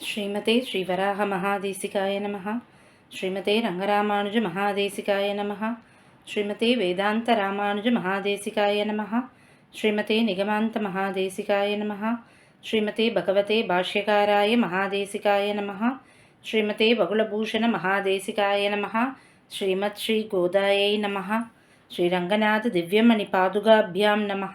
ஸ்ரீமதே ஸ்ரீவராக மகாதேசிகாய நமः ஸ்ரீமதே ரங்கராமானுஜ மகாதேசிகாய நமः ஸ்ரீமதே வேதாந்த ராமானுஜ மகாதேசிகாய நமः ஸ்ரீமதே நிகமாந்த மகாதேசிகாய நமः ஸ்ரீமதே பகவதே பாஷ்யகாராய மகாதேசிகாய நமः ஸ்ரீமதே பகுலபூஷண மகாதேசிகாய நமः ஸ்ரீமத் ஸ்ரீ கோதாயை நமः ஸ்ரீரங்கநாத திவ்யமணி பாதுகாபியாं நமः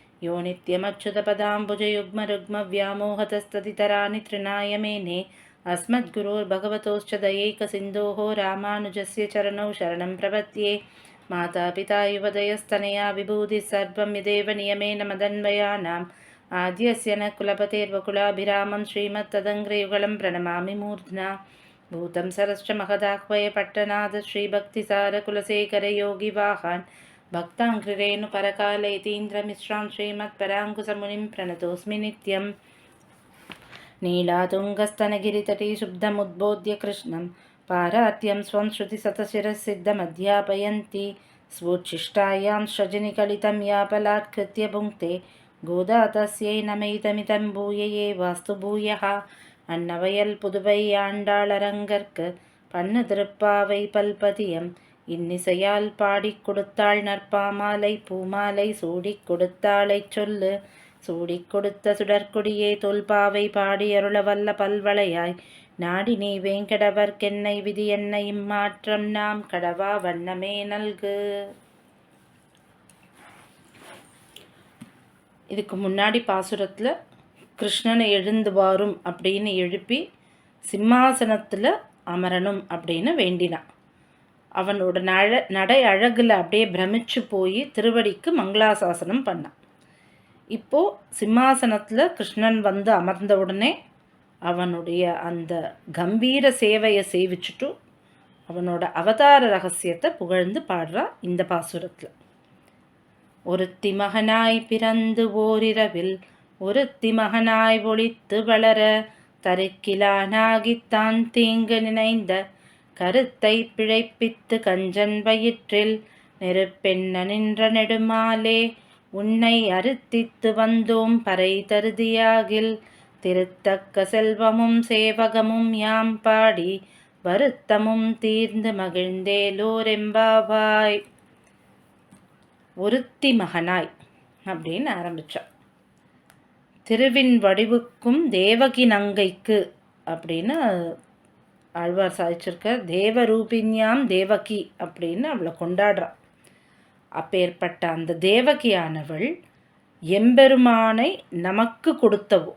यो नित्यमच्युतपदाम्बुजयुग्मरुग्मव्यामोहतस्तदितराणि तृणाय मेने अस्मद्गुरोर्भगवतोश्च दयैकसिन्धोः रामानुजस्य चरणौ शरणं प्रपद्ये। मातापिता युवदयस्तनया विभूतिः सर्वं यदेव नियमेन मदन्वयानाम्। आद्यस्य न कुलपतेर्वकुलाभिरामं श्रीमत्तदङ्ग्रयुगलं प्रणमामि मूर्ध्ना। भूतं सरश्च महदाह्वय पट्टनाद भक्तां गिरेणुपरकालयितीन्द्रमिश्रां श्रीमत्पराङ्कुसमुनिं प्रणतोऽस्मि नित्यं नीलातुङ्गस्तनगिरितटीशुब्धमुद्बोध्य कृष्णं पारात्यं स्वं सिद्धमध्यापयन्ति स्वोच्छिष्टायां सजिनिकलितं यापलात्कृत्य भुङ्क्ते गोदा तस्यै नमयितमितं भूयये वास्तु भूयः अन्नवयल्पुदुवै वास्तुभूयः अन्नवयल्पुदुबैयाण्डालरङ्गर्क् पण्णदृप्पावैपल्पतियम् இன்னிசையால் பாடிக் கொடுத்தாள் நற்பாமாலை பூமாலை சூடிக் கொடுத்தாளைச் சொல்லு. சூடிக் கொடுத்த சுடற்கொடியே தொல்பாவை பாடி அருள வல்ல பல்வளையாய். நாடி நீ வேங்கடவர்க்கென்னை விதி என்னை இம்மாற்றம் நாம் கடவா வண்ணமே நல்கு. இதுக்கு முன்னாடி பாசுரத்தில் கிருஷ்ணனை எழுந்து வாரும் அப்படின்னு எழுப்பி சிம்மாசனத்தில் அமரணும் அப்படின்னு வேண்டினான். அவனோட நழ நடை அழகில் அப்படியே பிரமிச்சு போய் திருவடிக்கு மங்களாசாசனம் பண்ணான் இப்போது சிம்மாசனத்தில் கிருஷ்ணன் வந்து அமர்ந்த உடனே அவனுடைய அந்த கம்பீர சேவையை சேவிச்சுட்டு அவனோட அவதார ரகசியத்தை புகழ்ந்து பாடுறா இந்த பாசுரத்தில். ஒருத்தி மகனாய் பிறந்து ஓரிரவில் ஒருத்தி மகனாய் ஒளித்து வளர தருக்கிலானாகித்தான் தீங்கு நினைந்த கருத்தை பிழைப்பித்து கஞ்சன் வயிற்றில் நெருப்பெண்ண நின்ற நெடுமாலே உன்னை அறுத்தித்து வந்தோம் பறை தருதியாகில் திருத்தக்க செல்வமும் சேவகமும் யாம் பாடி வருத்தமும் தீர்ந்து மகிழ்ந்தேலோரெம்பாவாய். ஒருத்தி மகனாய் அப்படின்னு ஆரம்பித்தான் திருவின் வடிவுக்கும் தேவகி நங்கைக்கு அப்படின்னு ஆழ்வார் சாதிச்சிருக்க தேவரூபின்யாம் தேவகி அப்படின்னு அவளை கொண்டாடுறான் அப்பேற்பட்ட அந்த தேவகியானவள் எம்பெருமானை நமக்கு கொடுத்தவோ.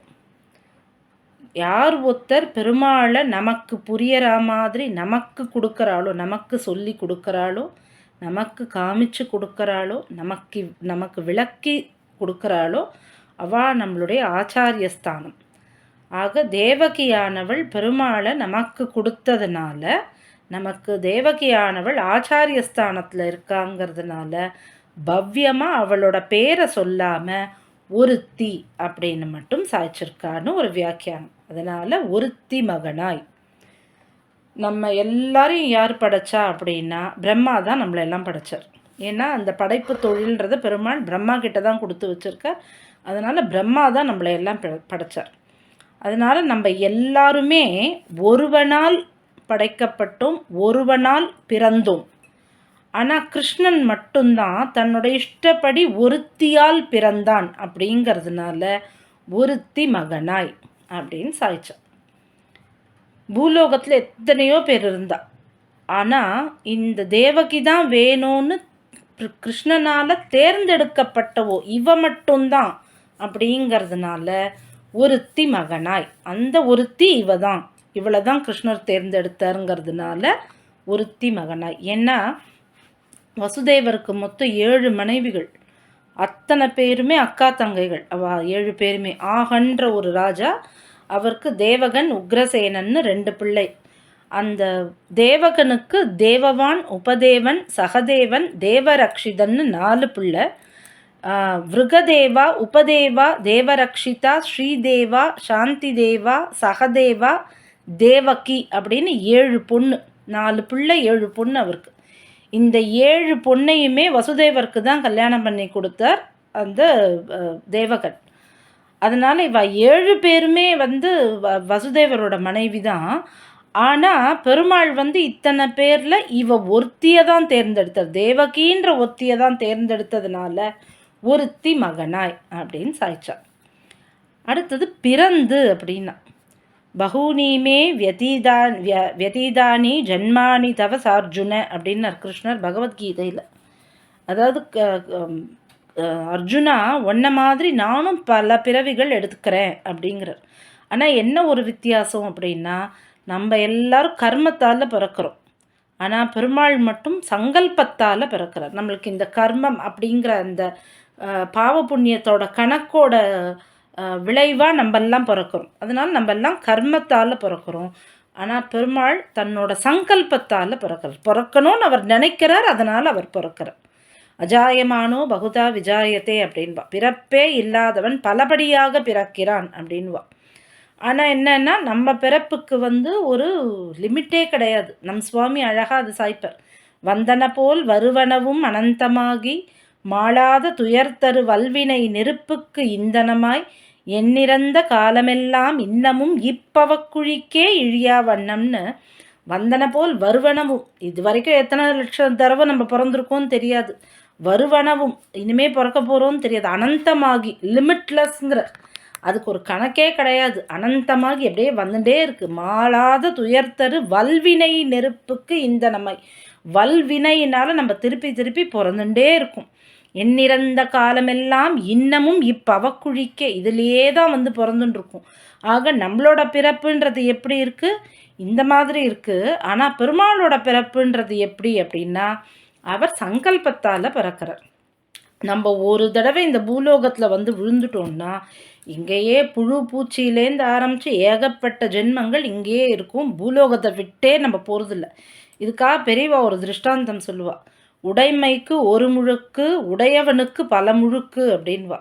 யார் ஒருத்தர் பெருமாளை நமக்கு புரியற மாதிரி நமக்கு கொடுக்குறாளோ நமக்கு சொல்லி கொடுக்குறாளோ நமக்கு காமிச்சு கொடுக்குறாளோ நமக்கு நமக்கு விளக்கி கொடுக்குறாளோ அவா நம்மளுடைய ஆச்சாரியஸ்தானம் ஆக தேவகியானவள் பெருமாளை நமக்கு கொடுத்ததுனால நமக்கு தேவகியானவள் ஆச்சாரிய ஸ்தானத்தில் இருக்காங்கிறதுனால பவ்யமாக அவளோட பேரை சொல்லாமல் ஒருத்தி அப்படின்னு மட்டும் சாய்ச்சிருக்கான்னு ஒரு வியாக்கியானம். அதனால் ஒருத்தி மகனாய். நம்ம எல்லாரையும் யார் படைச்சா அப்படின்னா பிரம்மா தான் நம்மளெல்லாம் படைச்சார். ஏன்னா அந்த படைப்பு தொழில்ன்றதை பெருமாள் பிரம்மா கிட்ட தான் கொடுத்து வச்சுருக்கார். அதனால் பிரம்மா தான் நம்மளை எல்லாம் படைச்சார். அதனால் நம்ம எல்லாருமே ஒருவனால் படைக்கப்பட்டோம் ஒருவனால் பிறந்தோம். ஆனால் கிருஷ்ணன் மட்டும்தான் தன்னோட இஷ்டப்படி ஒருத்தியால் பிறந்தான் அப்படிங்கிறதுனால ஒருத்தி மகனாய் அப்படின்னு சாய்ச்சான் பூலோகத்தில் எத்தனையோ பேர் இருந்தா. ஆனால் இந்த தேவகி தான் வேணும்னு கிருஷ்ணனால் தேர்ந்தெடுக்கப்பட்டவோ இவ மட்டும்தான் அப்படிங்கிறதுனால ஒருத்தி மகனாய். அந்த ஒருத்தி இவ தான் இவளை தான் கிருஷ்ணர் தேர்ந்தெடுத்தாருங்கிறதுனால ஒருத்தி மகனாய். ஏன்னா வசுதேவருக்கு மொத்தம் ஏழு மனைவிகள். அத்தனை பேருமே அக்கா தங்கைகள். அவ ஏழு பேருமே. ஆகன்ற ஒரு ராஜா அவருக்கு தேவகன் உக்ரசேனன்னு ரெண்டு பிள்ளை. அந்த தேவகனுக்கு தேவவான் உபதேவன் சகதேவன் தேவரக்ஷிதன்னு நாலு பிள்ளை. விருகதேவா உபதேவா தேவரக்ஷிதா ஸ்ரீதேவா சாந்தி தேவா சகதேவா தேவகி அப்படின்னு ஏழு பொண்ணு. நாலு பிள்ளை ஏழு பொண்ணு அவருக்கு. இந்த ஏழு பொண்ணையுமே வசுதேவருக்கு தான் கல்யாணம் பண்ணி கொடுத்தார் அந்த தேவகன். அதனால் இவ ஏழு பேருமே வந்து வ வசுதேவரோட மனைவி தான். ஆனால் பெருமாள் வந்து இத்தனை பேரில் இவ ஒருத்தியை தான் தேர்ந்தெடுத்தார். தேவகின்ற ஒருத்தியை தான் தேர்ந்தெடுத்ததுனால ஒருத்தி மகனாய் அப்படின்னு சாய்ச்சா. அடுத்தது பிறந்து அப்படின்னா. பகூனிமே வியதீதான் விய வியதீதானி ஜன்மானி தவ சார்ஜுன அப்படின்னார் கிருஷ்ணர் பகவத்கீதையில். அதாவது க- அர்ஜுனா உன்ன மாதிரி நானும் பல பிறவிகள் எடுத்துக்கிறேன் அப்படிங்கிறார். ஆனால் என்ன ஒரு வித்தியாசம் அப்படின்னா நம்ம எல்லாரும் கர்மத்தால் பிறக்கிறோம். ஆனால் பெருமாள் மட்டும் சங்கல்பத்தால் பிறக்கிறார். நம்மளுக்கு இந்த கர்மம் அப்படிங்கிற அந்த பாவ புண்ணியத்தோட கணக்கோட விளைவாக நம்மெல்லாம் பிறக்கிறோம். அதனால் நம்ம எல்லாம் கர்மத்தால் பிறக்கிறோம். ஆனால் பெருமாள் தன்னோட சங்கல்பத்தால் பிறக்கிறார். பிறக்கணும்னு அவர் நினைக்கிறார் அதனால் அவர் பிறக்கிறார். அஜாயமானோ பகுதா விஜாயத்தே அப்படின்பா. பிறப்பே இல்லாதவன் பலபடியாக பிறக்கிறான் அப்படின்வா ஆனால் என்னன்னா நம்ம பிறப்புக்கு வந்து ஒரு லிமிட்டே கிடையாது. நம் சுவாமி அழகாக அது சாய்ப்பர். வந்தன போல் வருவனவும் அனந்தமாகி மாளாத துயர்தரு வல்வினை நெருப்புக்கு இந்தனமாய் எண்ணிறந்த காலமெல்லாம் இன்னமும் இப்பவக்குழிக்கே இழியா வண்ணம்னு வந்தன போல் வருவனவும். இது வரைக்கும் எத்தனை லட்சம் தடவை நம்ம பிறந்திருக்கோம்னு தெரியாது. வருவனவும். இனிமே பிறக்க போகிறோம்னு தெரியாது. அனந்தமாகி லிமிட்லெஸ்ங்கிற. அதுக்கு ஒரு கணக்கே கிடையாது. அனந்தமாகி அப்படியே வந்துட்டே இருக்குது மாளாத துயர்த்தரு வல்வினை நெருப்புக்கு இந்த நம்மை வல்வினையினால் நம்ம திருப்பி திருப்பி பிறந்துட்டே இருக்கும். எண்ணிறந்த காலமெல்லாம் இன்னமும் இப்பவக்குழிக்கே இதிலேயே தான் வந்து பிறந்துட்டுருக்கும் ஆக நம்மளோட பிறப்புன்றது எப்படி இருக்குது இந்த மாதிரி இருக்குது ஆனால் பெருமாளோட பிறப்புன்றது எப்படி அப்படின்னா அவர் சங்கல்பத்தால் பிறக்கிறார். நம்ம ஒரு தடவை இந்த பூலோகத்தில் வந்து விழுந்துட்டோம்னா இங்கேயே புழு பூச்சியிலேருந்து ஆரம்பித்து ஏகப்பட்ட ஜென்மங்கள் இங்கேயே இருக்கும். பூலோகத்தை விட்டே நம்ம போகிறதில்ல இதுக்காக பெரியவா ஒரு திருஷ்டாந்தம் சொல்லுவாள் உடைமைக்கு ஒரு முழுக்கு உடையவனுக்கு பல முழுக்கு அப்படின்வா.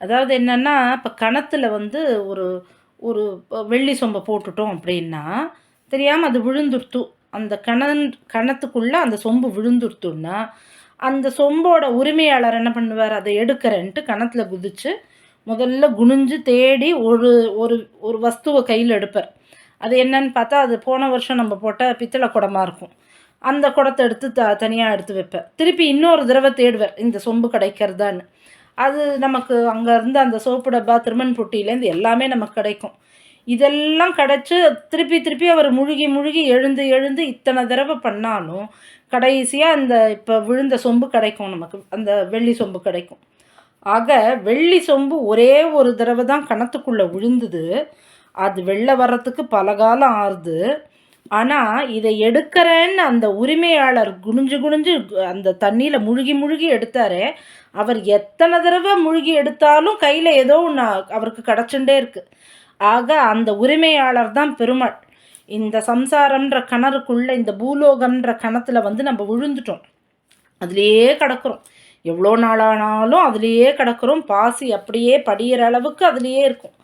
அதாவது என்னென்னா இப்போ கணத்தில் வந்து ஒரு ஒரு வெள்ளி சொம்பை போட்டுட்டோம் அப்படின்னா தெரியாமல் அது விழுந்துருத்தும் அந்த கணன் கணத்துக்குள்ளே அந்த சொம்பு விழுந்துருத்துன்னா அந்த சொம்போட உரிமையாளர் என்ன பண்ணுவார்? அதை எடுக்கிறேன்ட்டு கணத்தில் குதித்து முதல்ல குனிஞ்சு தேடி ஒரு ஒரு ஒரு வஸ்துவை கையில் எடுப்பார். அது என்னன்னு பார்த்தா அது போன வருஷம் நம்ம போட்ட பித்தளை குடமாக இருக்கும். அந்த குடத்தை எடுத்து த தனியாக எடுத்து வைப்பேன். திருப்பி இன்னொரு தடவை தேடுவார் இந்த சொம்பு கிடைக்கிறதான்னு. அது நமக்கு அங்கே இருந்து அந்த சோப்பு டப்பா திருமண் பொட்டியிலேருந்து எல்லாமே நமக்கு கிடைக்கும். இதெல்லாம் கிடச்சி திருப்பி திருப்பி அவர் முழுகி முழுகி எழுந்து எழுந்து இத்தனை தடவை பண்ணாலும் கடைசியாக அந்த இப்போ விழுந்த சொம்பு கிடைக்கும் நமக்கு. அந்த வெள்ளி சொம்பு கிடைக்கும். ஆக வெள்ளி சொம்பு ஒரே ஒரு தடவை தான் கணத்துக்குள்ளே விழுந்தது. அது வெளில வர்றதுக்கு பல காலம் ஆறுது. ஆனால் இதை எடுக்கிறேன்னு அந்த உரிமையாளர் குனிஞ்சு குனிஞ்சு அந்த தண்ணியில் முழுகி முழுகி எடுத்தாரே அவர் எத்தனை தடவை முழுகி எடுத்தாலும் கையில் ஏதோ ஒன்று அவருக்கு கிடச்சுட்டே இருக்குது ஆக அந்த உரிமையாளர் தான் பெருமாள். இந்த சம்சாரம்ன்ற கணருக்குள்ளே இந்த பூலோகம்ன்ற கணத்தில் வந்து நம்ம விழுந்துட்டோம். அதுலேயே கிடக்கிறோம். எவ்வளோ நாளானாலும் அதுலேயே கிடக்குறோம். பாசி அப்படியே படிகிற அளவுக்கு அதுலேயே இருக்கும்.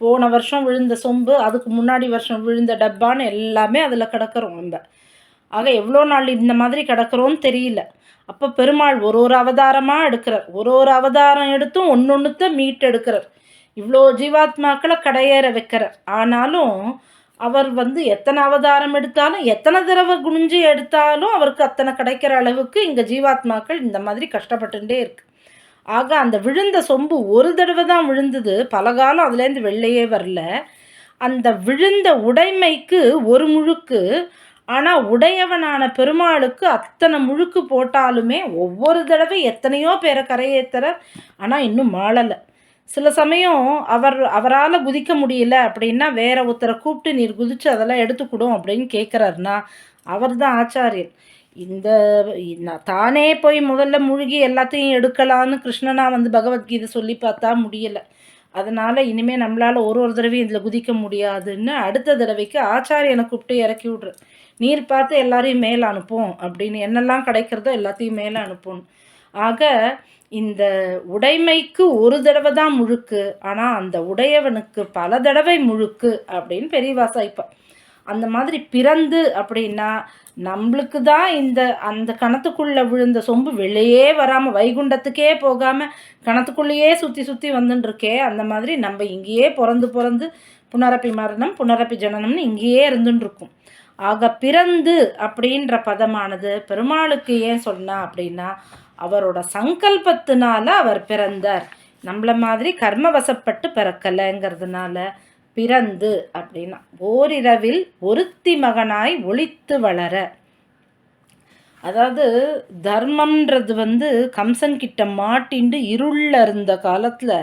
போன வருஷம் விழுந்த சொம்பு அதுக்கு முன்னாடி வருஷம் விழுந்த டப்பான்னு எல்லாமே அதில் கிடக்கிறோம் நம்ம. ஆக எவ்வளோ நாள் இந்த மாதிரி கிடக்கிறோன்னு தெரியல. அப்போ பெருமாள் ஒரு ஒரு அவதாரமாக எடுக்கிறார். ஒரு ஒரு அவதாரம் எடுத்தும் ஒன்று ஒன்றுத்த மீட் எடுக்கிறார். இவ்வளோ ஜீவாத்மாக்களை கடையேற வைக்கிறார். ஆனாலும் அவர் வந்து எத்தனை அவதாரம் எடுத்தாலும் எத்தனை தடவை குனிஞ்சு எடுத்தாலும் அவருக்கு அத்தனை கிடைக்கிற அளவுக்கு இங்கே ஜீவாத்மாக்கள் இந்த மாதிரி கஷ்டப்பட்டுட்டே இருக்குது ஆக அந்த விழுந்த சொம்பு ஒரு தடவை தான் விழுந்தது. பல காலம் அதுலேருந்து வெளிலையே வரல. அந்த விழுந்த உடைமைக்கு ஒரு முழுக்கு. ஆனால் உடையவனான பெருமாளுக்கு அத்தனை முழுக்கு போட்டாலுமே ஒவ்வொரு தடவை எத்தனையோ பேரை கரையேற்றுறார் ஆனால் இன்னும் மாளலை. சில சமயம் அவர் அவரால் குதிக்க முடியல அப்படின்னா வேற ஒருத்தரை கூப்பிட்டு நீர் குதிச்சு அதெல்லாம் எடுத்துக்கிடும் அப்படின்னு கேட்குறாருன்னா அவர் தான் ஆச்சாரியன். இந்த தானே போய் முதல்ல முழுகி எல்லாத்தையும் எடுக்கலான்னு கிருஷ்ணனா வந்து பகவத்கீதை சொல்லி பார்த்தா முடியலை. அதனால் இனிமேல் நம்மளால் ஒரு ஒரு தடவையும் இதில் குதிக்க முடியாதுன்னு அடுத்த தடவைக்கு ஆச்சாரியனை கூப்பிட்டு இறக்கி விட்ரு. நீர் பார்த்து எல்லாரையும் மேலே அனுப்போம் அப்படின்னு என்னெல்லாம் கிடைக்கிறதோ எல்லாத்தையும் மேலே அனுப்பணும் ஆக இந்த உடைமைக்கு ஒரு தடவை தான் முழுக்கு ஆனால் அந்த உடையவனுக்கு பல தடவை முழுக்கு அப்படின்னு பெரியவா இப்போ அந்த மாதிரி பிறந்து அப்படின்னா நம்மளுக்கு தான் இந்த அந்த கணத்துக்குள்ளே விழுந்த சொம்பு வெளியே வராமல் வைகுண்டத்துக்கே போகாமல் கணத்துக்குள்ளேயே சுற்றி சுற்றி வந்துட்டுருக்கே அந்த மாதிரி நம்ம இங்கேயே பிறந்து பிறந்து புனரப்பி மரணம் புனரப்பி ஜனனம்னு இங்கேயே இருந்துட்டுருக்கும் ஆக பிறந்து அப்படின்ற பதமானது பெருமாளுக்கு ஏன் சொன்னா அப்படின்னா அவரோட சங்கல்பத்தினால அவர் பிறந்தார். நம்மள மாதிரி கர்மவசப்பட்டு பிறக்கலைங்கிறதுனால பிறந்து அப்படின்னா ஓரிரவில் ஒருத்தி மகனாய் ஒழித்து வளர. அதாவது தர்மம்ன்றது வந்து கம்சன் கிட்ட மாட்டிண்டு இருளில் இருந்த காலத்தில்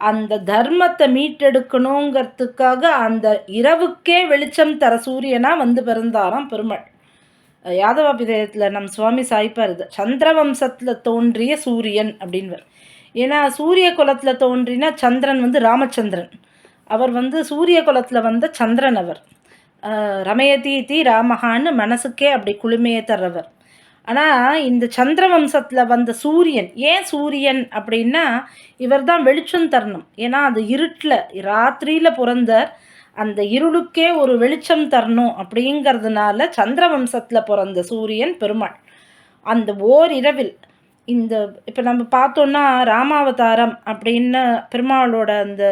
அந்த தர்மத்தை மீட்டெடுக்கணுங்கிறதுக்காக அந்த இரவுக்கே வெளிச்சம் தர சூரியனாக வந்து பிறந்தாராம் பெருமாள். யாதவ பிதயத்தில் நம் சுவாமி சாய்ப்பார் இது சந்திரவம்சத்தில் தோன்றிய சூரியன் அப்படின்வர். ஏன்னா சூரிய குலத்தில் தோன்றினா சந்திரன் வந்து ராமச்சந்திரன். அவர் வந்து சூரிய குலத்தில் வந்த சந்திரன் அவர். ரமயதீதி ராமஹான்னு மனசுக்கே அப்படி குளுமையை தர்றவர். ஆனால் இந்த சந்திர வம்சத்தில் வந்த சூரியன் ஏன் சூரியன் அப்படின்னா இவர் தான் வெளிச்சம் தரணும். ஏன்னா அது இருட்டில் ராத்திரியில் பிறந்த அந்த இருளுக்கே ஒரு வெளிச்சம் தரணும் அப்படிங்கிறதுனால சந்திர வம்சத்தில் பிறந்த சூரியன் பெருமாள். அந்த ஓர் இரவில் இந்த இப்போ நம்ம பார்த்தோன்னா ராமாவதாரம் அப்படின்னு பெருமாளோட அந்த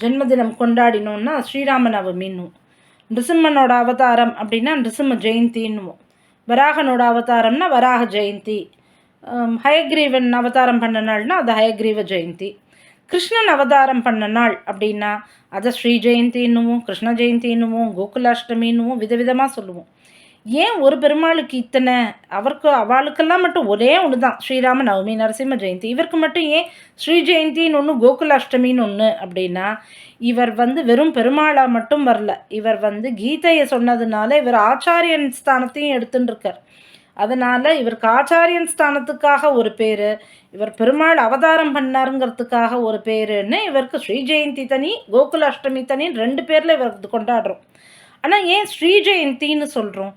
ஜென்மதினம் கொண்டாடினோன்னா ஸ்ரீராம நவமின்னும் நிருசிம்மனோட அவதாரம் அப்படின்னா நிருசிம்ம ஜெயந்தின்னுவோம் வராகனோட அவதாரம்னா வராக ஜெயந்தி. ஹயக்ரீவன் அவதாரம் பண்ண நாள்னா அது ஹயக்ரீவ ஜெயந்தி. கிருஷ்ணன் அவதாரம் பண்ண நாள் அப்படின்னா அதை ஸ்ரீ ஜெயந்தின்னுவோம் கிருஷ்ண ஜெயந்தின்னுவோம் கோகுலாஷ்டமின்னுவோம் விதவிதமாக சொல்லுவோம். ஏன் ஒரு பெருமாளுக்கு இத்தனை? அவருக்கு அவளுக்கெல்லாம் மட்டும் ஒரே ஒன்று தான் ஸ்ரீராம நவமி நரசிம்ம ஜெயந்தி. இவருக்கு மட்டும் ஏன் ஸ்ரீ ஜெயந்தின்னு ஒன்று கோகுலாஷ்டமின்னு ஒன்று அப்படின்னா இவர் வந்து வெறும் பெருமாளாக மட்டும் வரல. இவர் வந்து கீதையை சொன்னதுனால இவர் ஆச்சாரியன் ஸ்தானத்தையும் எடுத்துட்டு இருக்கார் அதனால் இவருக்கு ஆச்சாரியன் ஸ்தானத்துக்காக ஒரு பேர் இவர் பெருமாள் அவதாரம் பண்ணாருங்கிறதுக்காக ஒரு பேருன்னு இவருக்கு ஸ்ரீ ஜெயந்தி தனி கோகுலாஷ்டமி தனின்னு ரெண்டு பேரில் இவருக்கு கொண்டாடுறோம். ஆனால் ஏன் ஸ்ரீ ஜெயந்தின்னு சொல்கிறோம்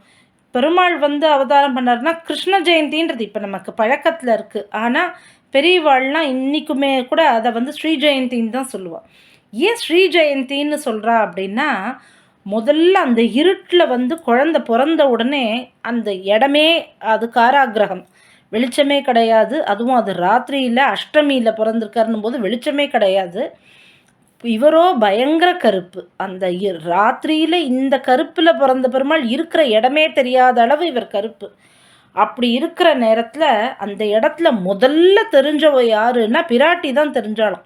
பெருமாள் வந்து அவதாரம் பண்ணார்னா கிருஷ்ண ஜெயந்தின்றது இப்போ நமக்கு பழக்கத்தில் இருக்குது ஆனால் பெரியவாள்லாம் இன்றைக்குமே கூட அதை வந்து ஸ்ரீ ஜெயந்தின்னு தான் சொல்லுவாள் ஏன் ஸ்ரீ ஜெயந்தின்னு சொல்கிறா அப்படின்னா முதல்ல அந்த இருட்டில் வந்து குழந்த பிறந்த உடனே அந்த இடமே அது காராகிரகம் வெளிச்சமே கிடையாது. அதுவும் அது ராத்திரியில் அஷ்டமியில் பிறந்திருக்காருன்னும் போது வெளிச்சமே கிடையாது. இவரோ பயங்கர கருப்பு. அந்த ராத்திரியில் இந்த கருப்பில் பிறந்த பெருமாள் இருக்கிற இடமே தெரியாத அளவு இவர் கருப்பு. அப்படி இருக்கிற நேரத்தில் அந்த இடத்துல முதல்ல தெரிஞ்சவ யாருன்னா பிராட்டி தான் தெரிஞ்சாலும்.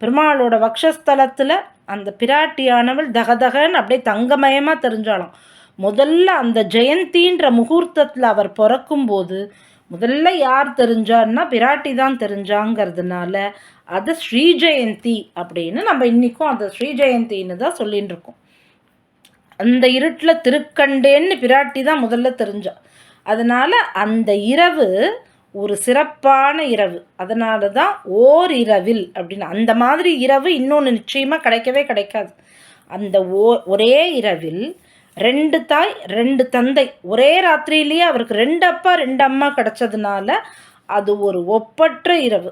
பெருமாளோட வக்ஷஸ்தலத்தில் அந்த பிராட்டியானவள் தகதகன்னு அப்படியே தங்கமயமாக தெரிஞ்சாலும். முதல்ல அந்த ஜெயந்தின்ற முகூர்த்தத்தில் அவர் பிறக்கும்போது முதல்ல யார் தெரிஞ்சான்னா பிராட்டி தான் தெரிஞ்சாங்கிறதுனால அது ஸ்ரீ ஜெயந்தி அப்படின்னு நம்ம இன்றைக்கும் அந்த ஸ்ரீ ஜெயந்தின்னு தான் சொல்லின்னு இருக்கோம். அந்த இருட்டில் திருக்கண்டேன்னு பிராட்டி தான் முதல்ல தெரிஞ்சா. அதனால் அந்த இரவு ஒரு சிறப்பான இரவு. அதனால தான் ஓர் இரவில் அப்படின்னு. அந்த மாதிரி இரவு இன்னொன்று நிச்சயமாக கிடைக்கவே கிடைக்காது. அந்த ஓ ஒரே இரவில் ரெண்டு தாய் ரெண்டு தந்தை. ஒரே ராத்திரியிலேயே அவருக்கு ரெண்டு அப்பா ரெண்டு அம்மா கிடச்சதுனால அது ஒரு ஒப்பற்ற இரவு.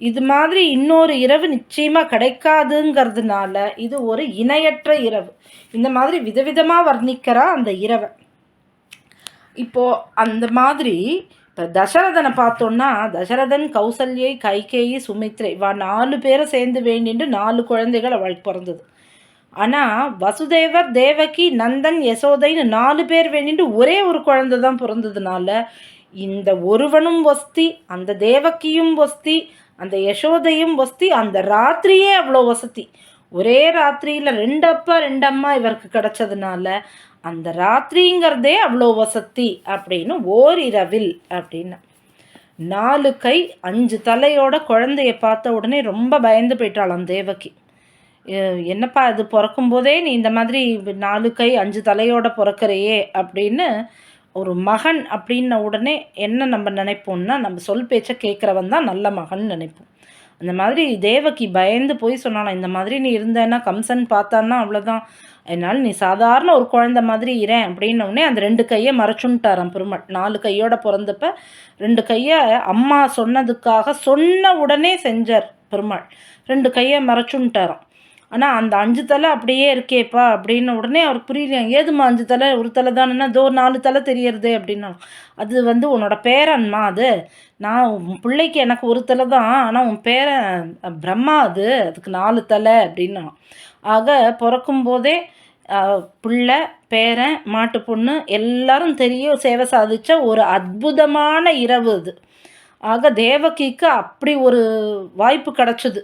இது மாதிரி இன்னொரு இரவு நிச்சயமாக கிடைக்காதுங்கிறதுனால இது ஒரு இணையற்ற இரவு. இந்த மாதிரி விதவிதமாக வர்ணிக்கிறா அந்த இரவை. இப்போது அந்த மாதிரி இப்போ தசரதனை பார்த்தோன்னா தசரதன் கௌசல்யை கைகேயி சுமித்ரை வா நாலு பேரை சேர்ந்து வேண்டிட்டு நாலு குழந்தைகள் அவளுக்கு பிறந்தது. ஆனால் வசுதேவர் தேவகி நந்தன் யசோதைன்னு நாலு பேர் வேண்டிட்டு ஒரே ஒரு குழந்தை தான் பிறந்ததுனால இந்த ஒருவனும் வஸ்தி அந்த தேவக்கியும் வஸ்தி அந்த யசோதையும் வஸ்தி அந்த ராத்திரியே அவ்வளோ வசதி. ஒரே ராத்திரியில் ரெண்டு அப்பா ரெண்டு அம்மா இவருக்கு கிடச்சதுனால அந்த ராத்திரிங்கிறதே அவ்வளோ வசதி அப்படின்னு ஓரிரவில் அப்படின்னு. நாலு கை அஞ்சு தலையோட குழந்தைய பார்த்த உடனே ரொம்ப பயந்து போயிட்டாளாம் தேவகி. என்னப்பா அது பிறக்கும்போதே நீ இந்த மாதிரி நாலு கை அஞ்சு தலையோட பிறக்கிறையே? அப்படின்னு ஒரு மகன் அப்படின்ன உடனே என்ன நம்ம நினைப்போம்னா நம்ம சொல் பேச்சை கேட்குறவன் தான் நல்ல மகன் நினைப்போம். அந்த மாதிரி தேவகி பயந்து போய் சொன்னாலாம் இந்த மாதிரி நீ இருந்தேன்னா கம்சன் பார்த்தான்னா அவ்வளோதான் என்னால் நீ சாதாரண ஒரு குழந்த மாதிரி இரேன் அப்படின்னோடனே அந்த ரெண்டு கையை மறைச்சுன்ட்டாராம் பெருமாள். நாலு கையோட பிறந்தப்ப ரெண்டு கையை அம்மா சொன்னதுக்காக சொன்ன உடனே செஞ்சார் பெருமாள். ரெண்டு கையை மறைச்சுன்ட்டாராம் ஆனால் அந்த அஞ்சு தலை அப்படியே இருக்கேப்பா அப்படின்னு உடனே அவருக்கு புரியலையா? ஏதுமா அஞ்சு தலை? ஒரு தலை தானேன்னா தோ நாலு தலை தெரியறது அப்படின்னா. அது வந்து உன்னோட பேரன்மா அது. நான் உன் பிள்ளைக்கு எனக்கு ஒரு தலை தான். ஆனால் உன் பேரன் பிரம்மா அது. அதுக்கு நாலு தலை அப்படின்னா. ஆக பிறக்கும் போதே பிள்ளை பேரன் மாட்டு பொண்ணு எல்லாரும் தெரிய சேவை சாதித்த ஒரு அற்புதமான இரவு அது. ஆக தேவகிக்கு அப்படி ஒரு வாய்ப்பு கிடச்சிது.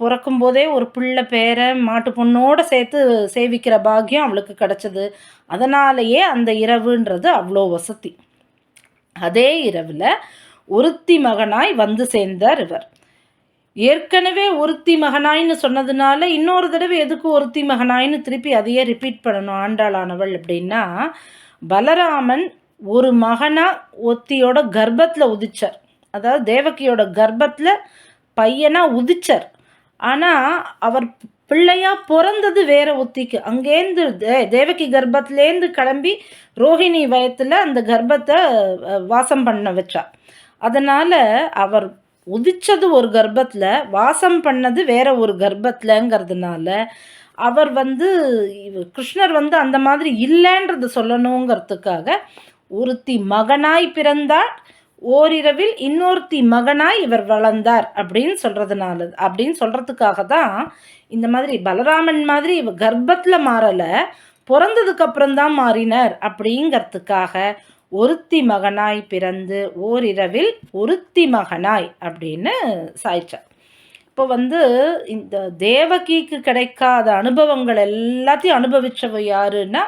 பிறக்கும் போதே ஒரு பிள்ளை பேரை மாட்டு பொண்ணோடு சேர்த்து சேவிக்கிற பாக்கியம் அவளுக்கு கிடச்சிது. அதனாலேயே அந்த இரவுன்றது அவ்வளோ வசதி. அதே இரவில் ஒருத்தி மகனாய் வந்து சேர்ந்தார் இவர். ஏற்கனவே ஒருத்தி மகனாயின்னு சொன்னதுனால இன்னொரு தடவை எதுக்கு ஒருத்தி மகனாயின்னு திருப்பி அதையே ரிப்பீட் பண்ணணும் ஆண்டாளானவள் அப்படின்னா பலராமன் ஒரு மகனாக ஒத்தியோட கர்ப்பத்தில் உதிச்சார். அதாவது தேவகியோட கர்ப்பத்தில் பையனாக உதிச்சார். ஆனால் அவர் பிள்ளையாக பிறந்தது வேற ஒத்திக்கு. அங்கேருந்து தே தேவகி கர்ப்பத்துலேருந்து கிளம்பி ரோஹிணி வயத்தில் அந்த கர்ப்பத்தை வாசம் பண்ண வச்சா. அதனால் அவர் உதிச்சது ஒரு கர்ப்பத்தில் வாசம் பண்ணது வேற ஒரு கர்ப்பத்தில்ங்கிறதுனால அவர் வந்து கிருஷ்ணர் வந்து அந்த மாதிரி இல்லைன்றது சொல்லணுங்கிறதுக்காக ஒருத்தி மகனாய் பிறந்தாள் ஓரிரவில் இன்னொருத்தி மகனாய் இவர் வளர்ந்தார் அப்படின்னு சொல்கிறதுனால அப்படின்னு சொல்கிறதுக்காக தான் இந்த மாதிரி பலராமன் மாதிரி இவர் கர்ப்பத்தில் மாறலை பிறந்ததுக்கு அப்புறம் தான் மாறினர் அப்படிங்கிறதுக்காக ஒருத்தி மகனாய் பிறந்து ஓரிரவில் ஒருத்தி மகனாய் அப்படின்னு சாய்ச்சார் இப்போ வந்து இந்த தேவகிக்கு கிடைக்காத அனுபவங்கள் எல்லாத்தையும் அனுபவித்தவ யாருன்னா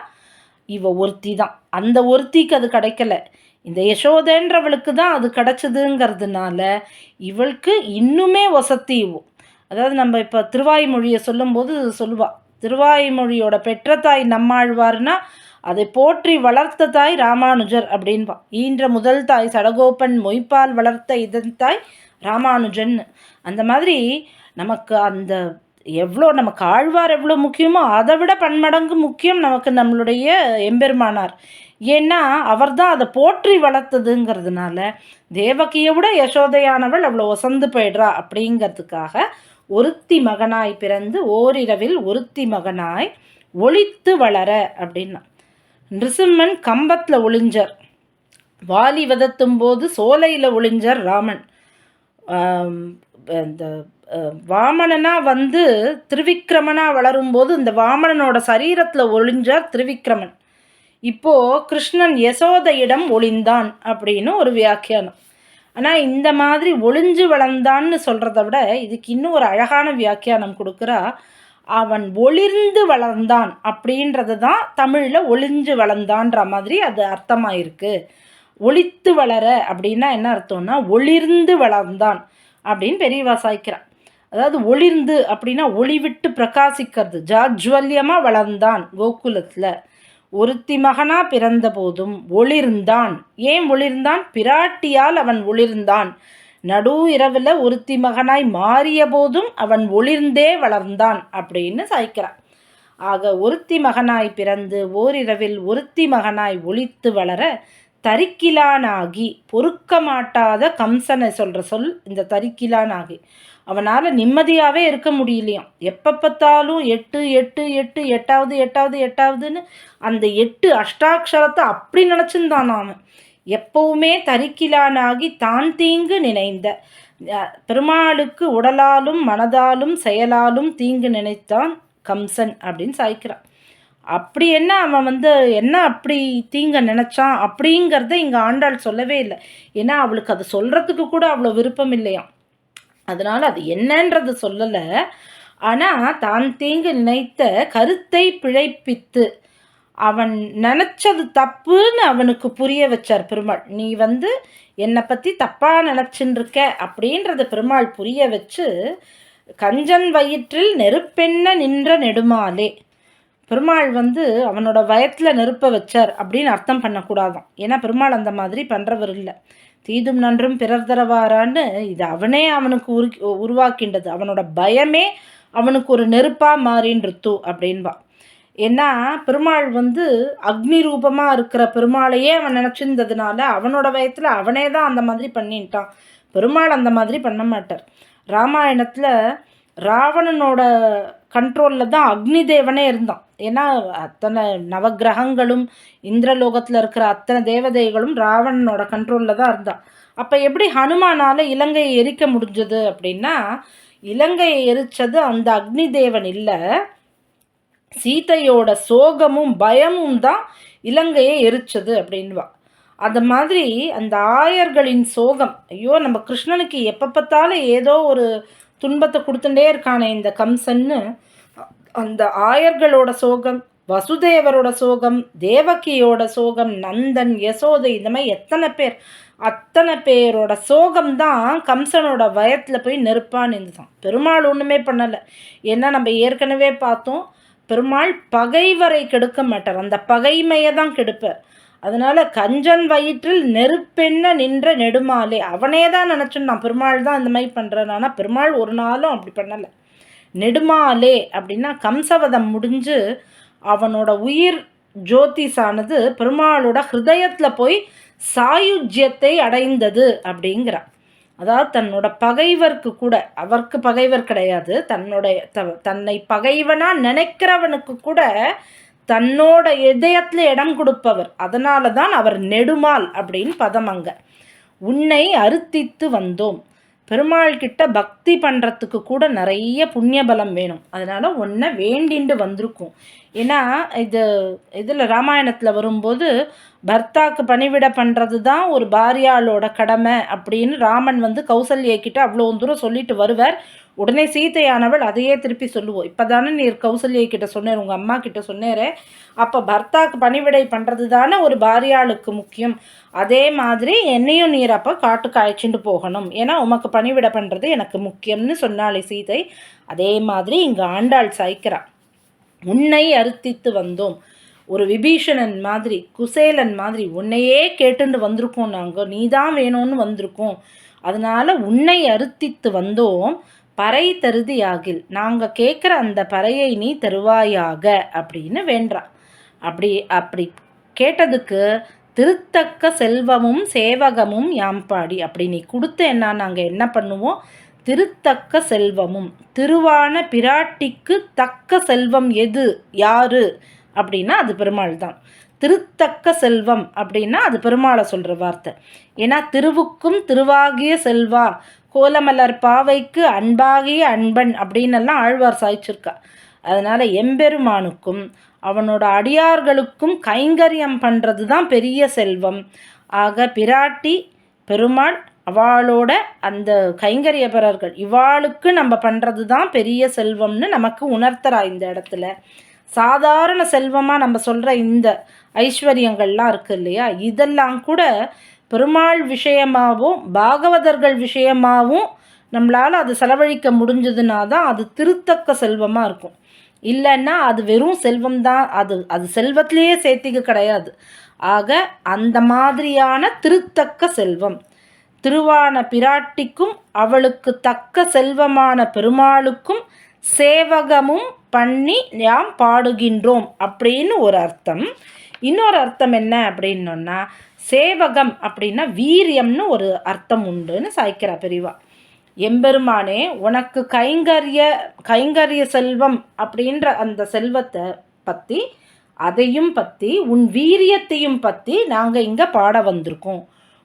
இவ ஒருத்தி தான் அந்த ஒருத்திக்கு அது கிடைக்கல. இந்த யசோதைன்றவளுக்கு தான் அது கிடச்சிதுங்கிறதுனால இவளுக்கு இன்னுமே வசதி அதாவது நம்ம இப்போ திருவாய்மொழியை சொல்லும்போது சொல்லுவாள் திருவாய்மொழியோட பெற்ற தாய் நம்மாழ்வார்னா அதை போற்றி வளர்த்த தாய் ராமானுஜர் அப்படின்பா. ஈன்ற முதல் தாய் சடகோபன் மொய்ப்பால் வளர்த்த இதன் தாய் ராமானுஜன் அந்த மாதிரி நமக்கு அந்த எவ்வளோ நமக்கு ஆழ்வார் எவ்வளோ முக்கியமோ அதை விட பன்மடங்கு முக்கியம் நமக்கு நம்மளுடைய எம்பெருமானார். ஏன்னா அவர் தான் அதை போற்றி வளர்த்ததுங்கிறதுனால தேவகியை விட யசோதையானவள் அவ்வளோ ஒசந்து போயிடுறா அப்படிங்கிறதுக்காக ஒருத்தி மகனாய் பிறந்து ஓரிரவில் ஒருத்தி மகனாய் ஒளித்து வளர அப்படின்னா. நிருசிம்மன் கம்பத்தில் ஒளிஞ்சர். வாலி வதத்தும் போது சோலையில் ஒளிஞ்சர் ராமன். இந்த வாமனனா வந்து திருவிக்கிரமனா வளரும்போது இந்த வாமனனோட சரீரத்தில் ஒளிஞ்சார் திருவிக்கிரமன். இப்போது கிருஷ்ணன் யசோதையிடம் ஒளிந்தான் அப்படின்னு ஒரு வியாக்கியானம். ஆனால் இந்த மாதிரி ஒளிஞ்சு வளர்ந்தான்னு சொல்கிறத விட இதுக்கு இன்னும் ஒரு அழகான வியாக்கியானம் கொடுக்குறா அவன் ஒளிர்ந்து வளர்ந்தான் அப்படின்றது தான் தமிழில் ஒளிஞ்சு வளர்ந்தான்ற மாதிரி அது அர்த்தமாயிருக்கு. ஒளித்து வளர அப்படின்னா என்ன அர்த்தம்னா ஒளிர்ந்து வளர்ந்தான் அப்படின்னு பெரியவா சாய்க்கிறான். அதாவது ஒளிர்ந்து அப்படின்னா ஒளி விட்டு பிரகாசிக்கிறது. ஜாஜ்வல்யமாக வளர்ந்தான் கோகுலத்தில். ஒருத்தி மகனா பிறந்த போதும் ஒளிர்ந்தான். ஏன் ஒளிர்ந்தான்? பிராட்டியால் அவன் ஒளிர்ந்தான். நடு இரவில் ஒருத்தி மகனாய் மாறிய போதும் அவன் ஒளிர்ந்தே வளர்ந்தான் அப்படின்னு சாய்க்கிறான். ஆக ஒருத்தி மகனாய் பிறந்து ஓரிரவில் ஒருத்தி மகனாய் ஒளித்து வளர தரிக்கிலானாகி பொறுக்க மாட்டாத கம்சனை சொல்கிற சொல் இந்த தரிக்கிலானாகி. அவனால் நிம்மதியாகவே இருக்க முடியலையும். எப்போ பார்த்தாலும் எட்டு எட்டு எட்டு எட்டாவது எட்டாவது எட்டாவதுன்னு அந்த எட்டு அஷ்டாட்சரத்தை அப்படி நினச்சிருந்தான் அவன். எப்பவுமே தரிக்கிலானாகி தான் தீங்கு நினைந்த. பெருமாளுக்கு உடலாலும் மனதாலும் செயலாலும் தீங்கு நினைத்தான் கம்சன் அப்படின்னு சாய்க்கிறான். அப்படி என்ன அவன் வந்து என்ன அப்படி தீங்க நினச்சான் அப்படிங்கிறத இங்கே ஆண்டாள் சொல்லவே இல்லை. ஏன்னா அவளுக்கு அதை சொல்கிறதுக்கு கூட அவ்வளோ விருப்பம் இல்லையாம். அதனால் அது என்னன்றது சொல்லலை. ஆனால் தான் தீங்கு நினைத்த கருத்தை பிழைப்பித்து அவன் நினச்சது தப்புன்னு அவனுக்கு புரிய வச்சார் பெருமாள். நீ வந்து என்னை பற்றி தப்பாக நினச்சின்னு அப்படின்றத பெருமாள் புரிய வச்சு கஞ்சன் வயிற்றில் நெருப்பெண்ண நின்ற நெடுமாலே? பெருமாள் வந்து அவனோட வயத்தில் நெருப்ப வச்சார் அப்படின்னு அர்த்தம் பண்ணக்கூடாதான். ஏன்னா பெருமாள் அந்த மாதிரி பண்ணுறவர் இல்லை. தீதும் நன்றும் பிறர் தரவாரான்னு இது அவனே அவனுக்கு உரு உருவாக்கின்றது. அவனோட பயமே அவனுக்கு ஒரு நெருப்பாக மாறின்றுத்து அப்படின்பா. ஏன்னா பெருமாள் வந்து அக்னி ரூபமாக இருக்கிற பெருமாளையே அவன் நினச்சிருந்ததுனால அவனோட வயத்தில் அவனே தான் அந்த மாதிரி பண்ணிட்டான் பெருமாள் அந்த மாதிரி பண்ண மாட்டார். ராமாயணத்தில் ராவணனோட கண்ட்ரோலில் தான் அக்னி தேவனே இருந்தான். ஏன்னா அத்தனை நவகிரகங்களும் இந்திரலோகத்தில் இருக்கிற அத்தனை தேவதைகளும் ராவணனோட கண்ட்ரோலில் தான் இருந்தான் அப்போ எப்படி ஹனுமானால் இலங்கையை எரிக்க முடிஞ்சது அப்படின்னா இலங்கையை எரித்தது அந்த அக்னி தேவன் இல்லை. சீதையோட சோகமும் பயமும் தான் இலங்கையை எரிச்சது அப்படின்வா அந்த மாதிரி அந்த ஆயர்களின் சோகம் ஐயோ நம்ம கிருஷ்ணனுக்கு எப்போ பார்த்தாலும் ஏதோ ஒரு துன்பத்தை கொடுத்துட்டே இருக்கானே இந்த கம்சன்னு அந்த ஆயர்களோட சோகம் வசுதேவரோட சோகம் தேவகியோட சோகம் நந்தன் யசோதை இந்த மாதிரி எத்தனை பேர் அத்தனை பேரோட சோகம் தான் கம்சனோட வயத்தில் போய் நெருப்பான் இருந்துதான் பெருமாள் ஒன்றுமே பண்ணலை. ஏன்னா நம்ம ஏற்கனவே பார்த்தோம் பெருமாள் பகைவரை கெடுக்க மாட்டார். அந்த பகைமையை தான் கெடுப்பார். அதனால் கஞ்சன் வயிற்றில் நெருப்பெண்ண நின்ற நெடுமாலே. அவனே தான் நினச்சோம் நான் பெருமாள் தான் இந்த மாதிரி பண்ணுறேன் ஆனால் பெருமாள் ஒரு நாளும் அப்படி பண்ணலை. நெடுமாலே அப்படின்னா கம்சவதம் முடிஞ்சு அவனோட உயிர் ஜோதிஷானது பெருமாளோட ஹிருதயத்தில் போய் சாயுஜ்யத்தை அடைந்தது அப்படிங்கிறான் அதாவது தன்னோட பகைவர்க்கு கூட அவருக்கு பகைவர் கிடையாது. தன்னுடைய த தன்னை பகைவனாக நினைக்கிறவனுக்கு கூட தன்னோட இதயத்தில் இடம் கொடுப்பவர். அதனால தான் அவர் நெடுமால் அப்படின்னு பதம் அங்கே. உன்னை அறுத்தித்து வந்தோம். பெருமாள் கிட்ட பக்தி பண்ணுறதுக்கு கூட நிறைய புண்ணிய பலம் வேணும். அதனால் ஒன்றை வேண்டிண்டு வந்திருக்கும். ஏன்னா இது இதில் ராமாயணத்தில் வரும்போது பர்த்தாக்கு பணிவிட பண்ணுறது தான் ஒரு பாரியாளோட கடமை அப்படின்னு ராமன் வந்து கௌசல்யக்கிட்ட அவ்வளோ தூரம் சொல்லிட்டு வருவார். உடனே சீத்தையானவள் அதையே திருப்பி சொல்லுவோம் இப்போ தானே நீர் கௌசல்யை கிட்ட சொன்னேன் உங்கள் அம்மா கிட்ட சொன்னேரே. அப்போ பர்த்தாக்கு பணிவிடை பண்ணுறது தானே ஒரு பாரியாளுக்கு முக்கியம். அதே மாதிரி என்னையும் நீர் அப்போ காட்டுக்கு அழைச்சிட்டு போகணும். ஏன்னா உமக்கு பணிவிட பண்ணுறது எனக்கு முக்கியம்னு சொன்னாலே சீதை. அதே மாதிரி இங்கே ஆண்டாள் சாய்க்கிறான் உன்னை அறுத்தித்து வந்தோம். ஒரு விபீஷணன் மாதிரி குசேலன் மாதிரி உன்னையே கேட்டுண்டு வந்திருக்கோம் நாங்கள் நீ தான் வேணும்னு வந்திருக்கோம். அதனால் உன்னை அறுத்தித்து வந்தோம். பறை தருதியாகில். நாங்கள் கேட்குற அந்த பறையை நீ தருவாயாக அப்படின்னு வேண்டான் அப்படி அப்படி கேட்டதுக்கு திருத்தக்க செல்வமும் சேவகமும் யாம்பாடி அப்படி நீ கொடுத்தேன்னா நாங்கள் என்ன பண்ணுவோம்? திருத்தக்க செல்வமும். திருவான பிராட்டிக்கு தக்க செல்வம் எது? யாரு? அப்படின்னா அது பெருமாள் தான். திருத்தக்க செல்வம் அப்படின்னா அது பெருமாளை சொல்கிற வார்த்தை. ஏன்னா திருவுக்கும் திருவாகிய செல்வா கோலமலர் பாவைக்கு அன்பாகிய அன்பன் அப்படின்னெல்லாம் ஆழ்வார் சாய்ச்சிருக்கா. அதனால் எம்பெருமானுக்கும் அவனோட அடியார்களுக்கும் கைங்கரியம் பண்ணுறது தான் பெரிய செல்வம். ஆக பிராட்டி பெருமாள் அவளோட அந்த கைங்கரியபரர்கள் இவாளுக்கு நம்ம பண்ணுறது தான் பெரிய செல்வம்னு நமக்கு உணர்த்தரா இந்த இடத்துல. சாதாரண செல்வமாக நம்ம சொல்கிற இந்த ஐஸ்வர்யங்கள்லாம் இருக்குது இல்லையா? இதெல்லாம் கூட பெருமாள் விஷயமாகவும் பாகவதர்கள் விஷயமாகவும் நம்மளால் அது செலவழிக்க முடிஞ்சதுன்னா தான் அது திருத்தக்க செல்வமாக இருக்கும். இல்லைன்னா அது வெறும் செல்வம் தான். அது அது செல்வத்திலேயே சேர்த்திக்க கிடையாது. ஆக அந்த மாதிரியான திருத்தக்க செல்வம். திருவான பிராட்டிக்கும் அவளுக்கு தக்க செல்வமான பெருமாளுக்கும் சேவகமும் பண்ணி நாம் பாடுகின்றோம் அப்படின்னு ஒரு அர்த்தம். இன்னொரு அர்த்தம் என்ன அப்படின்னோன்னா சேவகம் அப்படின்னா வீரியம்னு ஒரு அர்த்தம் உண்டுன்னு சாய்க்கிறா பெரியவா எம்பெருமானே உனக்கு கைங்கரிய கைங்கரிய செல்வம் அப்படின்ற அந்த செல்வத்தை பற்றி அதையும் பற்றி உன் வீரியத்தையும் பற்றி நாங்கள் இங்கே பாட வந்திருக்கோம்.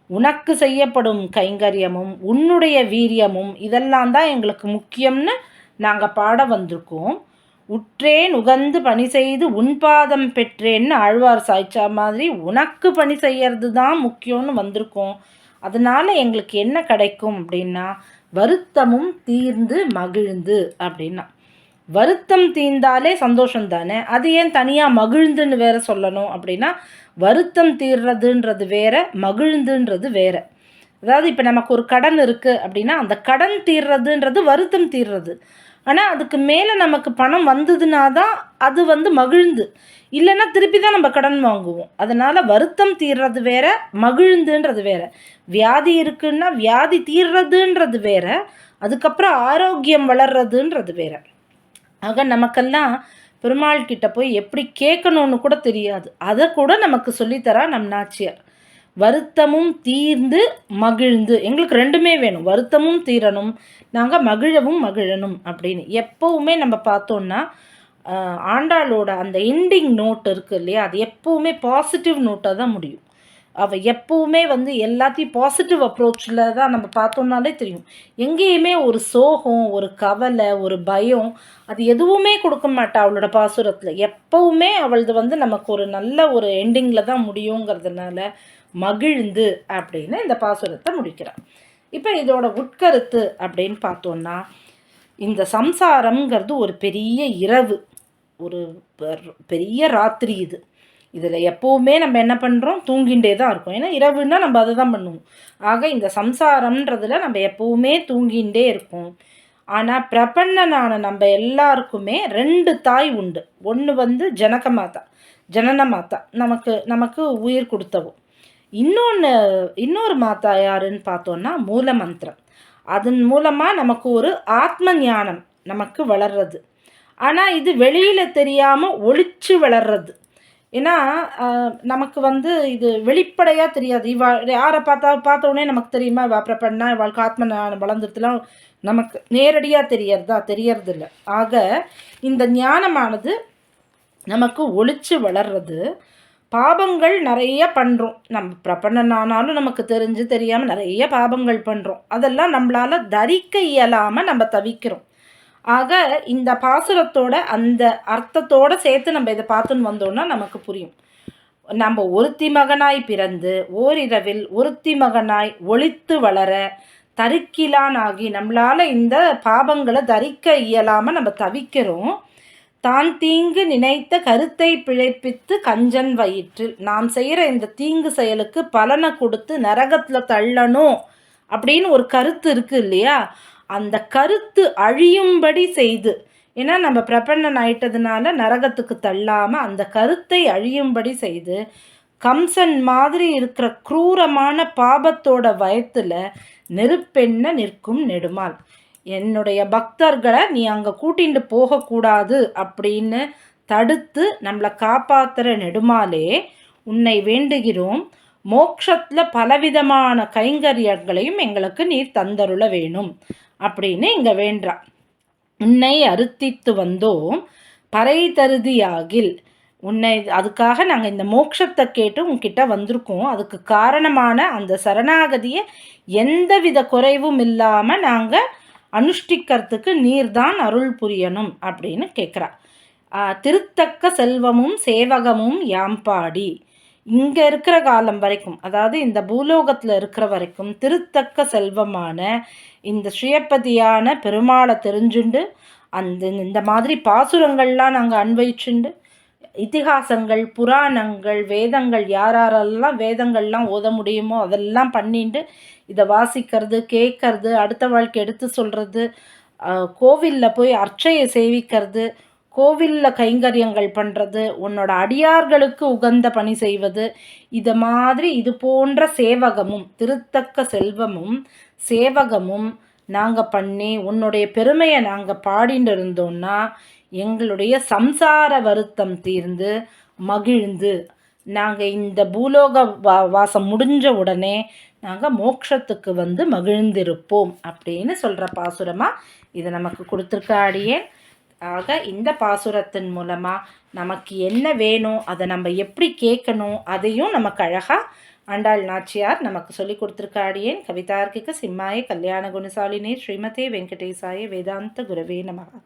உனக்கு செய்யப்படும் கைங்கரியமும் உன்னுடைய வீரியமும் இதெல்லாம் தான் எங்களுக்கு முக்கியம்னு நாங்கள் பாட வந்திருக்கோம். உற்றேன் உகந்து பணி செய்து உன் பாதம் பெற்றேன்னு ஆழ்வார் சாய்ச்சா மாதிரி உனக்கு பணி செய்யறது தான் முக்கியம்னு வந்திருக்கோம். அதனால் எங்களுக்கு என்ன கிடைக்கும் அப்படின்னா வருத்தமும் தீர்ந்து மகிழ்ந்து அப்படின்னா. வருத்தம் தீர்ந்தாலே சந்தோஷம் தானே அது ஏன் தனியாக மகிழ்ந்துன்னு வேற சொல்லணும் அப்படின்னா வருத்தம் தீர்றதுன்றது வேற மகிழ்ந்துன்றது வேற. அதாவது இப்போ நமக்கு ஒரு கடன் இருக்குது அப்படின்னா அந்த கடன் தீர்றதுன்றது வருத்தம் தீர்றது. ஆனால் அதுக்கு மேலே நமக்கு பணம் வந்ததுனா தான் அது வந்து மகிழ்ந்து. இல்லைன்னா திருப்பி தான் நம்ம கடன் வாங்குவோம். அதனால் வருத்தம் தீர்றது வேற மகிழ்ந்துன்றது வேற. வியாதி இருக்குன்னா வியாதி தீர்றதுன்றது வேற. அதுக்கப்புறம் ஆரோக்கியம் வளர்றதுன்றது வேற. ஆக நமக்கெல்லாம் பெருமாள் கிட்ட போய் எப்படி கேட்கணும்னு கூட தெரியாது. அதை கூட நமக்கு சொல்லித்தரா நம் நாச்சியார். வருத்தமும் தீர்ந்து மகிழ்ந்து. எங்களுக்கு ரெண்டுமே வேணும். வருத்தமும் தீரணும். நாங்கள் மகிழவும் மகிழணும் அப்படின்னு. எப்போவுமே நம்ம பார்த்தோன்னா ஆண்டாளோட அந்த எண்டிங் நோட் இருக்குது இல்லையா? அது எப்போவுமே பாசிட்டிவ் நோட்டாக தான் முடியும். அவள் எப்போவுமே வந்து எல்லாத்தையும் பாசிட்டிவ் அப்ரோச்சில் தான் நம்ம பார்த்தோம்னாலே தெரியும். எங்கேயுமே ஒரு சோகம் ஒரு கவலை ஒரு பயம் அது எதுவுமே கொடுக்க மாட்டா அவளோட பாசுரத்தில். எப்போவுமே அவளது வந்து நமக்கு ஒரு நல்ல ஒரு எண்டிங்கில் தான் முடியுங்கிறதுனால மகிழ்ந்து அப்படின்னு இந்த பாசுரத்தை முடிக்கிறான் இப்போ இதோட உட்கருத்து அப்படின்னு பார்த்தோன்னா இந்த சம்சாரம்ங்கிறது ஒரு பெரிய இரவு ஒரு பெரிய ராத்திரி இது. இதில் எப்போவுமே நம்ம என்ன பண்ணுறோம் தூங்கிண்டே தான் இருக்கும். ஏன்னா இரவுன்னா நம்ம அதை தான் பண்ணுவோம். ஆக இந்த சம்சாரம்ன்றதில் நம்ம எப்போவுமே தூங்கிண்டே இருக்கோம். ஆனால் பிரபன்னனான நம்ம எல்லாருக்குமே ரெண்டு தாய் உண்டு. ஒன்று வந்து ஜனக மாதா ஜனன மாதா நமக்கு நமக்கு உயிர் கொடுத்தவும் இன்னொன்று இன்னொரு மாதா யாருன்னு பார்த்தோன்னா மூல மந்திரம் அதன் மூலமாக நமக்கு ஒரு ஆத்ம ஞானம் நமக்கு வளர்றது. ஆனால் இது வெளியில் தெரியாமல் ஒழிச்சு வளர்றது. ஏன்னா நமக்கு வந்து இது வெளிப்படையாக தெரியாது. இவா யாரை பார்த்தா பார்த்த உடனே நமக்கு தெரியுமா இவா பிரப்பண்ணா இவாளுக்கு ஆத்ம ஞானம் வளர்ந்துட்டுலாம் நமக்கு நேரடியாக தெரியறதா தெரியறது இல்லை ஆக இந்த ஞானமானது நமக்கு ஒழிச்சு வளர்றது பாபங்கள் நிறைய பண்ணுறோம் நம்ம பிரபணனானாலும் நமக்கு தெரிஞ்சு தெரியாமல் நிறைய பாபங்கள் பண்ணுறோம் அதெல்லாம் நம்மளால் தரிக்க இயலாமல் நம்ம தவிக்கிறோம். ஆக இந்த பாசுரத்தோட அந்த அர்த்தத்தோடு சேர்த்து நம்ம இதை பார்த்துன்னு வந்தோம்னா நமக்கு புரியும். நம்ம ஒருத்தி மகனாய் பிறந்து ஓரிரவில் ஒருத்தி மகனாய் ஒழித்து வளர தருக்கிலானாகி நம்மளால் இந்த பாபங்களை தரிக்க இயலாமல் நம்ம தவிக்கிறோம். தான் தீங்கு நினைத்த கருத்தை பிழைப்பித்து கஞ்சன் வயிற்றில். நாம் செய்கிற இந்த தீங்கு செயலுக்கு பலனை கொடுத்து நரகத்தில் தள்ளணும் அப்படின்னு ஒரு கருத்து இருக்குது இல்லையா? அந்த கருத்து அழியும்படி செய்து. ஏன்னா நம்ம பிரபண்ணன் ஆயிட்டதுனால நரகத்துக்கு தள்ளாமல் அந்த கருத்தை அழியும்படி செய்து கம்சன் மாதிரி இருக்கிற குரூரமான பாபத்தோட வயத்தில் நெருப்பெண்ண நிற்கும் நெடுமாள் என்னுடைய பக்தர்களை நீ அங்கே கூட்டிகிட்டு போகக்கூடாது அப்படின்னு தடுத்து நம்மளை காப்பாற்றுற நெடுமாலே உன்னை வேண்டுகிறோம். மோக்ஷத்தில் பலவிதமான கைங்கரியங்களையும் எங்களுக்கு நீர் தந்தருள வேணும் அப்படின்னு இங்கே வேண்டா. உன்னை அறுத்தித்து வந்தோம். பறை தருதியாகில் உன்னை அதுக்காக நாங்கள் இந்த மோட்சத்தை கேட்டு உன்கிட்ட வந்திருக்கோம். அதுக்கு காரணமான அந்த சரணாகதியை எந்தவித குறைவும் இல்லாமல் நாங்கள் அனுஷ்டிக்கிறதுக்கு நீர்தான் அருள் புரியணும் அப்படின்னு கேட்குறா திருத்தக்க செல்வமும் சேவகமும் யாம்பாடி இங்கே இருக்கிற காலம் வரைக்கும் அதாவது இந்த பூலோகத்தில் இருக்கிற வரைக்கும் திருத்தக்க செல்வமான இந்த ஸ்ரீயப்பதியான பெருமாளை தெரிஞ்சுண்டு அந்த இந்த மாதிரி பாசுரங்கள்லாம் நாங்கள் அன்வைச்சுண்டு இத்திகாசங்கள் புராணங்கள் வேதங்கள் யாரெல்லாம் வேதங்கள்லாம் ஓத முடியுமோ அதெல்லாம் பண்ணிட்டு இதை வாசிக்கிறது கேட்கறது அடுத்த வாழ்க்கை எடுத்து சொல்கிறது கோவிலில் போய் அர்ச்சையை சேவிக்கிறது கோவிலில் கைங்கரியங்கள் பண்ணுறது உன்னோட அடியார்களுக்கு உகந்த பணி செய்வது இது மாதிரி இது போன்ற சேவகமும் திருத்தக்க செல்வமும் சேவகமும் நாங்கள் பண்ணி உன்னுடைய பெருமையை நாங்கள் பாடிட்டு இருந்தோம்னா எங்களுடைய சம்சார வருத்தம் தீர்ந்து மகிழ்ந்து நாங்கள் இந்த பூலோக வா வாசம் முடிஞ்ச உடனே நாங்கள் மோட்சத்துக்கு வந்து மகிழ்ந்திருப்போம் அப்படின்னு சொல்கிற பாசுரமாக இதை நமக்கு கொடுத்துருக்காடியேன் ஆக இந்த பாசுரத்தின் மூலமாக நமக்கு என்ன வேணும் அதை நம்ம எப்படி கேட்கணும் அதையும் நமக்கு அழகாக ஆண்டாள் நாச்சியார் நமக்கு சொல்லி கொடுத்துருக்காடியேன் கவிதார்க்கிக சிம்மாய கல்யாண குணசாலினே ஸ்ரீமதே வெங்கடேசாய வேதாந்த குரவே நமகா